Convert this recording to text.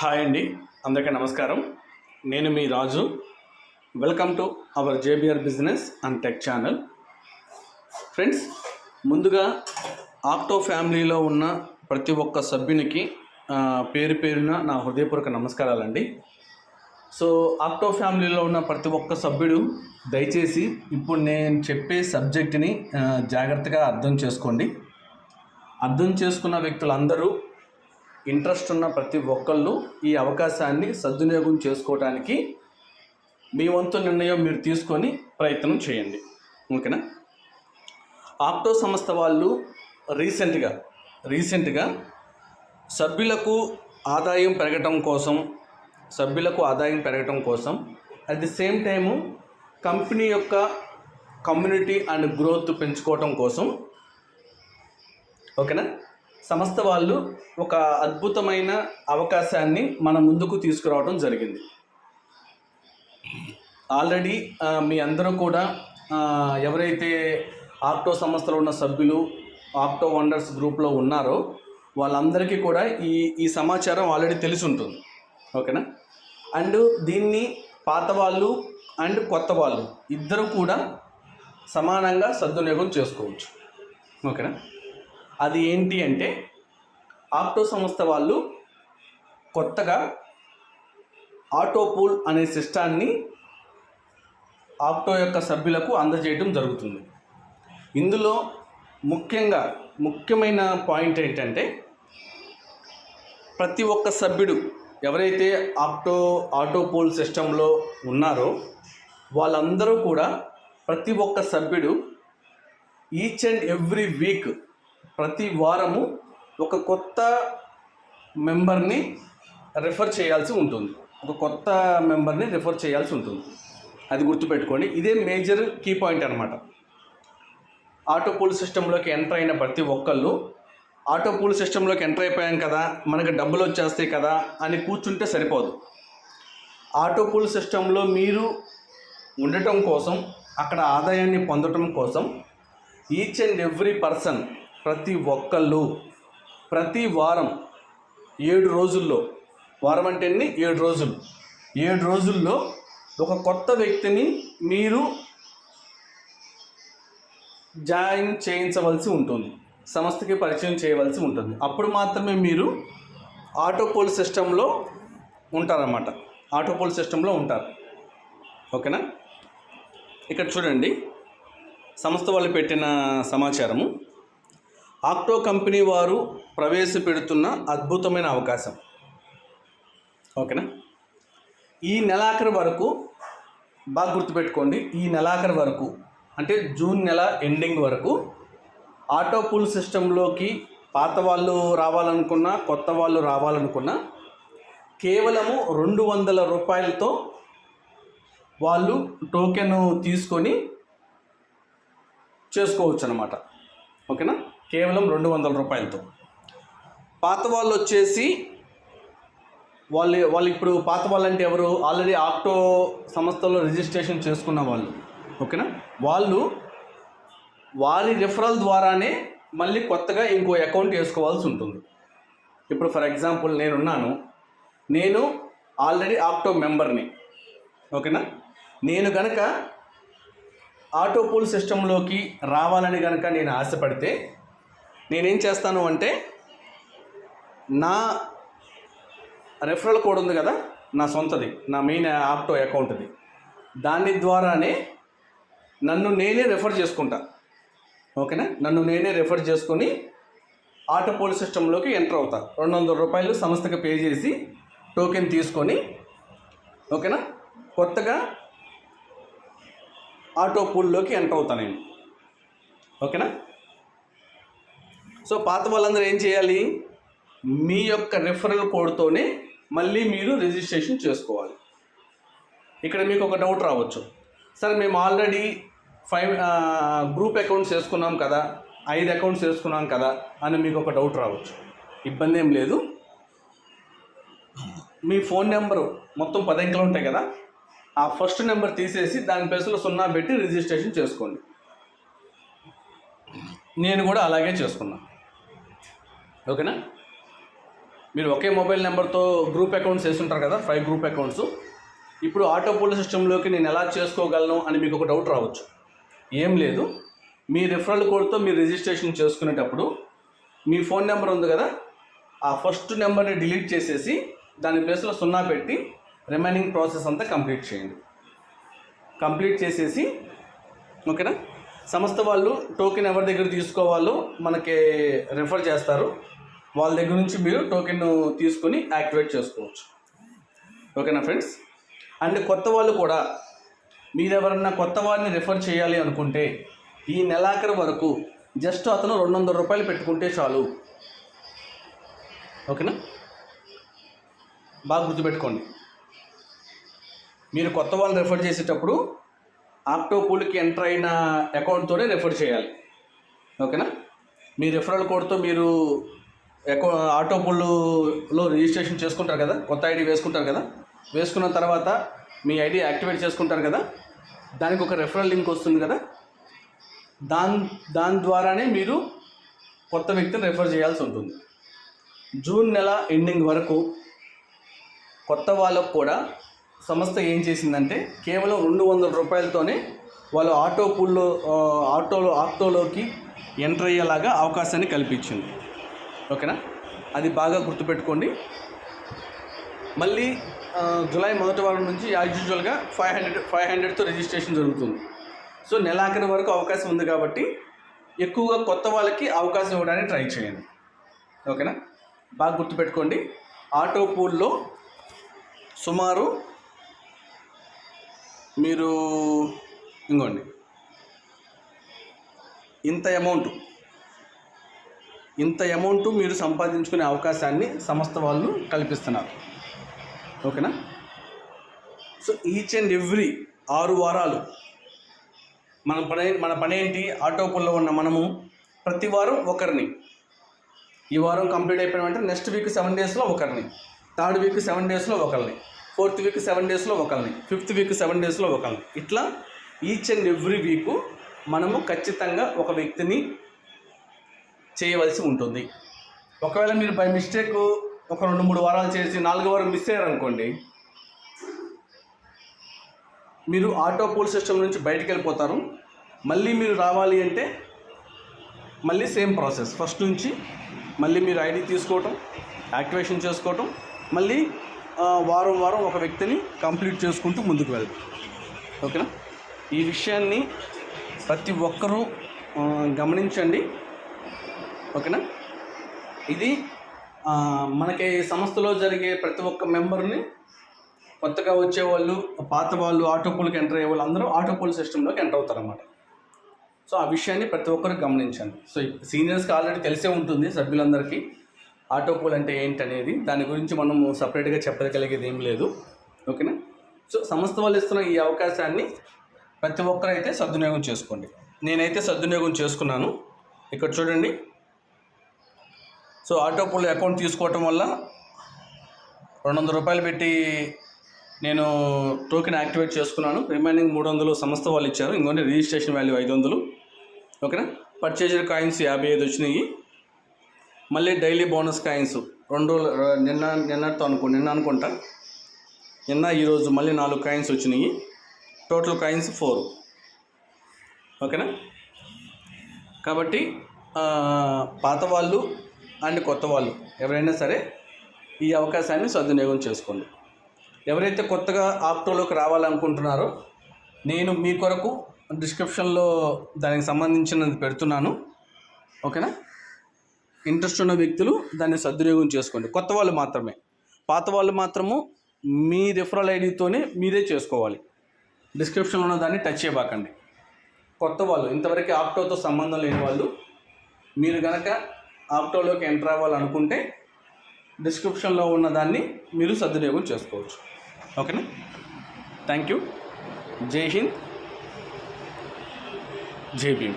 Hi అండి అందరికీ నమస్కారం. నేను మీ Raju. Welcome to our JBR business and tech channel friends ముందుగా ఆక్టో ఫ్యామిలీలో ఉన్న ప్రతి ఒక్క సభ్యునికి పేరు పేరున నా హృదయపూర్వక నమస్కారాలండి. సో ఆక్టో ఫ్యామిలీలో ఉన్న ప్రతి ఒక్క సభ్యుడు దయచేసి ఇప్పుడు నేను చెప్పే సబ్జెక్ట్ని జాగ్రత్తగా అర్థం చేసుకోండి. అర్థం చేసుకున్న వ్యక్తులందరూ ఇంట్రెస్ట్ ఉన్న ప్రతి ఒక్కళ్ళు ఈ అవకాశాన్ని సద్వినియోగం చేసుకోవడానికి మీ వంతు నిర్ణయం మీరు తీసుకొని ప్రయత్నం చేయండి. ఓకేనా? ఆప్టో సంస్థ వాళ్ళు రీసెంట్గా రీసెంట్గా సభ్యులకు ఆదాయం పెరగటం కోసం సభ్యులకు ఆదాయం పెరగటం కోసం at the same time company యొక్క కమ్యూనిటీ అండ్ గ్రోత్ పెంచుకోవటం కోసం ఓకేనా? సంస్థ వాళ్ళు ఒక అద్భుతమైన అవకాశాన్ని మన ముందుకు తీసుకురావడం జరిగింది. ఆల్రెడీ మీ అందరూ కూడా ఎవరైతే ఆక్టో సంస్థలో ఉన్న సభ్యులు ఆక్టో వండర్స్ గ్రూప్లో ఉన్నారో వాళ్ళందరికీ కూడా ఈ ఈ సమాచారం ఆల్రెడీ తెలిసి ఉంటుంది ఓకేనా? అండ్ దీన్ని పాత వాళ్ళు అండ్ కొత్త వాళ్ళు ఇద్దరు కూడా సమానంగా సద్వినియోగం చేసుకోవచ్చు. ఓకేనా? అది ఏంటి అంటే ఆక్టో సంస్థ వాళ్ళు కొత్తగా ఆటోపూల్ అనే సిస్టాన్ని ఆక్టో యొక్క సభ్యులకు అందజేయడం జరుగుతుంది. ఇందులో ముఖ్యంగా ముఖ్యమైన పాయింట్ ఏంటంటే ప్రతి ఒక్క సభ్యుడు ఎవరైతే ఆక్టో ఆటోపోల్ సిస్టంలో ఉన్నారో వాళ్ళందరూ కూడా ప్రతి ఒక్క సభ్యుడు ఈచ్ అండ్ ఎవ్రీ వీక్ ప్రతి వారము ఒక కొత్త మెంబర్ని రెఫర్ చేయాల్సి ఉంటుంది. ఒక కొత్త మెంబర్ని రెఫర్ చేయాల్సి ఉంటుంది. అది గుర్తుపెట్టుకోండి. ఇదే మేజర్ కీ పాయింట్ అనమాట ఆటో పూల్ సిస్టంలోకి ఎంటర్ అయిన ప్రతి ఒక్కళ్ళు ఆటో పూల్ సిస్టంలోకి ఎంటర్ అయిపోయాం కదా మనకి డబ్బులు వచ్చేస్తాయి కదా అని కూర్చుంటే సరిపోదు. ఆటో పూల్ సిస్టంలో మీరు ఉండటం కోసం అక్కడ ఆదాయాన్ని పొందటం కోసం ఈచ్ అండ్ ఎవ్రీ పర్సన్ ప్రతి ఒక్కళ్ళు ప్రతి వారం ఏడు రోజుల్లో వారం అంటే ఏడు రోజులు. ఏడు రోజుల్లో ఒక కొత్త వ్యక్తిని మీరు జాయిన్ చేయించవలసి ఉంటుంది. సంస్థకి పరిచయం చేయవలసి ఉంటుంది. అప్పుడు మాత్రమే మీరు ఆటోపోల్ సిస్టంలో ఉంటారన్నమాట. ఆటోపోల్ సిస్టంలో ఉంటారు. ఓకేనా? ఇక్కడ చూడండి. సంస్థ వాళ్ళు పెట్టిన సమాచారము. ఆక్టో కంపెనీ వారు ప్రవేశపెడుతున్న అద్భుతమైన అవకాశం. ఓకేనా? ఈ నెలాఖరు వరకు బాగా గుర్తుపెట్టుకోండి ఈ నెలాఖరు వరకు అంటే జూన్ నెల ఎండింగ్ వరకు ఆటో పూల్ సిస్టంలోకి పాత వాళ్ళు రావాలనుకున్నా కొత్త వాళ్ళు రావాలనుకున్నా కేవలము రెండు వందల రూపాయలతో వాళ్ళు టోకెన్ తీసుకొని చేసుకోవచ్చు అనమాట ఓకేనా? కేవలం రెండు వందల రూపాయలతో. పాత వాళ్ళు వచ్చేసి వాళ్ళు వాళ్ళు ఇప్పుడు పాత వాళ్ళు అంటే ఎవరు? ఆల్రెడీ ఆక్టో సంస్థలో రిజిస్ట్రేషన్ చేసుకున్న వాళ్ళు. ఓకేనా? వాళ్ళు వారి రిఫరల్ ద్వారానే మళ్ళీ కొత్తగా ఇంకో అకౌంట్ వేసుకోవాల్సి ఉంటుంది. ఇప్పుడు ఫర్ ఎగ్జాంపుల్ నేనున్నాను. నేను ఆల్రెడీ ఆక్టో మెంబర్ని. ఓకేనా? నేను గనక ఆటో పూల్ సిస్టంలోకి రావాలని కనుక నేను ఆశపడితే నేనేం చేస్తాను అంటే నా రెఫరల్ కోడ్ ఉంది కదా నా సొంతది నా మెయిన్ ఆప్టో అకౌంట్ది దాని ద్వారానే నన్ను నేనే రెఫర్ చేసుకుంటా. ఓకేనా? నన్ను నేనే రెఫర్ చేసుకొని ఆటో పోల్ సిస్టంలోకి ఎంటర్ అవుతా. రెండు వందల రూపాయలు సంస్థకి పే చేసి టోకెన్ తీసుకొని ఓకేనా? కొత్తగా ఆటో పూల్లోకి ఎంటర్ అవుతా నేను. ఓకేనా? సో పాత వాళ్ళందరూ ఏం చేయాలి? మీ యొక్క రెఫరల్ కోడ్తోనే మళ్ళీ మీరు రిజిస్ట్రేషన్ చేసుకోవాలి. ఇక్కడ మీకు ఒక డౌట్ రావచ్చు. సార్ మేము ఆల్రెడీ ఫైవ్ గ్రూప్ అకౌంట్స్ వేసుకున్నాం కదా ఐదు అకౌంట్స్ వేసుకున్నాం కదా అని మీకు ఒక డౌట్ రావచ్చు. ఇబ్బంది ఏం లేదు. మీ ఫోన్ నెంబరు మొత్తం పది అంకెలు ఉంటాయి కదా ఆ ఫస్ట్ నెంబర్ తీసేసి దాని ప్లేస్లో సున్నా పెట్టి రిజిస్ట్రేషన్ చేసుకోండి. నేను కూడా అలాగే చేసుకున్నాను ఓకేనా? మీరు ఒకే మొబైల్ నెంబర్తో గ్రూప్ అకౌంట్స్ వేస్తుంటారు కదా ఫైవ్ గ్రూప్ అకౌంట్స్. ఇప్పుడు ఆటో పోలీస్ సిస్టంలోకి నేను ఎలా చేసుకోగలను అని మీకు ఒక డౌట్ రావచ్చు. ఏం లేదు. మీ రిఫరల్ కోడ్తో మీరు రిజిస్ట్రేషన్ చేసుకునేటప్పుడు మీ ఫోన్ నెంబర్ ఉంది కదా ఆ ఫస్ట్ నెంబర్ని డిలీట్ చేసేసి దాని ప్లేస్లో సున్నా పెట్టి రిమైనింగ్ ప్రాసెస్ అంతా కంప్లీట్ చేయండి. కంప్లీట్ చేసేసి ఓకేనా? సంస్థ వాళ్ళు టోకెన్ ఎవరి దగ్గర తీసుకోవాలో మనకి రిఫర్ చేస్తారు. వాళ్ళ దగ్గర నుంచి మీరు టోకెన్ తీసుకొని యాక్టివేట్ చేసుకోవచ్చు. ఓకేనా ఫ్రెండ్స్ అండ్ కొత్త వాళ్ళు కూడా మీరు ఎవరన్నా కొత్త వారిని రిఫర్ చేయాలి అనుకుంటే ఈ నెలాఖరు వరకు జస్ట్ అతను రెండు వందల రూపాయలు పెట్టుకుంటే చాలు. ఓకేనా బాగా గుర్తుపెట్టుకోండి. మీరు కొత్త వాళ్ళని రెఫర్ చేసేటప్పుడు ఆక్టో పూల్కి ఎంటర్ అయిన అకౌంట్తోనే రెఫర్ చేయాలి. ఓకేనా మీ రెఫరల్ కోడ్తో మీరు అకౌ ఆటో పుల్లులో రిజిస్ట్రేషన్ చేసుకుంటారు కదా కొత్త ఐడి వేసుకుంటారు కదా వేసుకున్న తర్వాత మీ ఐడి యాక్టివేట్ చేసుకుంటారు కదా దానికి ఒక రెఫరల్ లింక్ వస్తుంది కదా దాని దాని ద్వారానే మీరు కొత్త వ్యక్తిని రెఫర్ చేయాల్సి ఉంటుంది. జూన్ నెల ఎండింగ్ వరకు కొత్త వాళ్ళకు కూడా సంస్థ ఏం చేసిందంటే కేవలం రెండు వందల రూపాయలతోనే వాళ్ళు ఆటో పూల్లో ఆటోలో ఆటోలోకి ఎంటర్ అయ్యేలాగా అవకాశాన్ని కల్పించింది. ఓకేనా? అది బాగా గుర్తుపెట్టుకోండి. మళ్ళీ జూలై మొదటి వారం నుంచి యాజ్ యూజువల్గా ఫైవ్ హండ్రెడ్ ఫైవ్ హండ్రెడ్తో రిజిస్ట్రేషన్ జరుగుతుంది. సో నెలాఖరి వరకు అవకాశం ఉంది కాబట్టి ఎక్కువగా కొత్త వాళ్ళకి అవకాశం ఇవ్వడానికి ట్రై చేయండి. ఓకేనా? బాగా గుర్తుపెట్టుకోండి. ఆటో పూల్లో సుమారు మీరు ఇంకోండి. ఇంత అమౌంట్. ఇంత అమౌంట్ మీరు సంపాదించుకునే అవకాశాన్ని సంస్థ వాళ్ళు కల్పిస్తున్నారు. ఓకేనా? సో ఈచ్ అండ్ ఎవ్రీ ఆరు వారాలు మన పని మన పని ఏంటి ఆటో పనిలో ఉన్న మనము ప్రతి వారం ఒకరిని. ఈ వారం కంప్లీట్ అయిపోయిన వెంటనే నెక్స్ట్ వీక్ సెవెన్ డేస్లో ఒకరిని. థర్డ్ వీక్ సెవెన్ డేస్లో ఒకరిని. ఫోర్త్ వీక్ సెవెన్ డేస్లో ఒకరిని. ఫిఫ్త్ వీక్ సెవెన్ డేస్లో ఒకరిని. ఇట్లా ఈచ్ అండ్ ఎవ్రీ వీకు మనము ఖచ్చితంగా ఒక వ్యక్తిని చేయవలసి ఉంటుంది. ఒకవేళ మీరు బై మిస్టేక్ ఒక రెండు మూడు వారాలు చేసి నాలుగు వారం మిస్ అయ్యారనుకోండి మీరు ఆటో పూల్ సిస్టమ్ నుంచి బయటికి వెళ్ళిపోతారు. మళ్ళీ మీరు రావాలి అంటే మళ్ళీ సేమ్ ప్రాసెస్ ఫస్ట్ నుంచి మళ్ళీ మీరు ఐడి తీసుకోవటం యాక్టివేషన్ చేసుకోవటం మళ్ళీ వారం వారం ఒక వ్యక్తిని కంప్లీట్ చేసుకుంటూ ముందుకు వెళ్తాం ఓకేనా ఈ విషయాన్ని ప్రతి ఒక్కరూ గమనించండి. ఓకేనా? ఇది మనకి సంస్థలో జరిగే ప్రతి ఒక్క మెంబర్ని కొత్తగా వచ్చేవాళ్ళు పాత వాళ్ళు ఆటోపోల్కి ఎంటర్ అయ్యే వాళ్ళు అందరూ ఆటోపోల్ సిస్టంలోకి ఎంటర్ అవుతారన్నమాట. సో ఆ విషయాన్ని ప్రతి ఒక్కరు గమనించండి. సో సీనియర్స్కి ఆల్రెడీ తెలిసే ఉంటుంది సభ్యులందరికీ ఆటోపోల్ అంటే ఏంటి అనేది దాని గురించి మనం సపరేట్గా చెప్పగలిగేది ఏం లేదు. ఓకేనా? సో సంస్థ వాళ్ళు ఇస్తున్న ఈ అవకాశాన్ని ప్రతి ఒక్కరైతే సద్వినియోగం చేసుకోండి. నేనైతే సద్వినియోగం చేసుకున్నాను. ఇక్కడ చూడండి. సో ఆటోపుల్ అకౌంట్ తీసుకోవటం వల్ల రెండు వందల రూపాయలు పెట్టి నేను టోకెన్ యాక్టివేట్ చేసుకున్నాను. రిమైనింగ్ మూడు వందలు సంస్థ వాళ్ళు ఇచ్చారు. ఇంకొన్ని రిజిస్ట్రేషన్ వాల్యూ ఐదు వందలు ఓకేనా? పర్చేజర్ కాయిన్స్ యాభై ఐదు వచ్చినాయి. మళ్ళీ డైలీ బోనస్ కాయిన్స్ రెండు రోజులు నిన్న నిన్నటితో అనుకో నిన్న అనుకుంటా. నిన్న ఈరోజు మళ్ళీ నాలుగు కాయిన్స్ వచ్చినాయి. Total coins four. ఓకేనా? కాబట్టి పాత వాళ్ళు అండ్ కొత్త వాళ్ళు. ఎవరైనా సరే ఈ అవకాశాన్ని సద్వినియోగం చేసుకోండి. ఎవరైతే కొత్తగా ఆప్టోలోకి రావాలనుకుంటున్నారో నేను మీ కొరకు డిస్క్రిప్షన్లో దానికి సంబంధించినది పెడుతున్నాను. ఓకేనా? ఇంట్రెస్ట్ ఉన్న వ్యక్తులు దాన్ని సద్వినియోగం చేసుకోండి. కొత్త వాళ్ళు మాత్రమే. పాత వాళ్ళు మాత్రము మీ రిఫరల్ ఐడితోనే మీరే చేసుకోవాలి. డిస్క్రిప్షన్లో ఉన్న దాన్ని టచ్ చేయబాకండి. కొత్త వాళ్ళు ఇంతవరకు ఆప్టోతో సంబంధం లేని వాళ్ళు మీరు కనుక ఆప్టోలోకి ఎంటర్ అవ్వాలనుకుంటే డిస్క్రిప్షన్లో ఉన్న దాన్ని మీరు సద్వినియోగం చేసుకోవచ్చు. ఓకేనా? థ్యాంక్ యూ జై హింద్. జై భీమ్.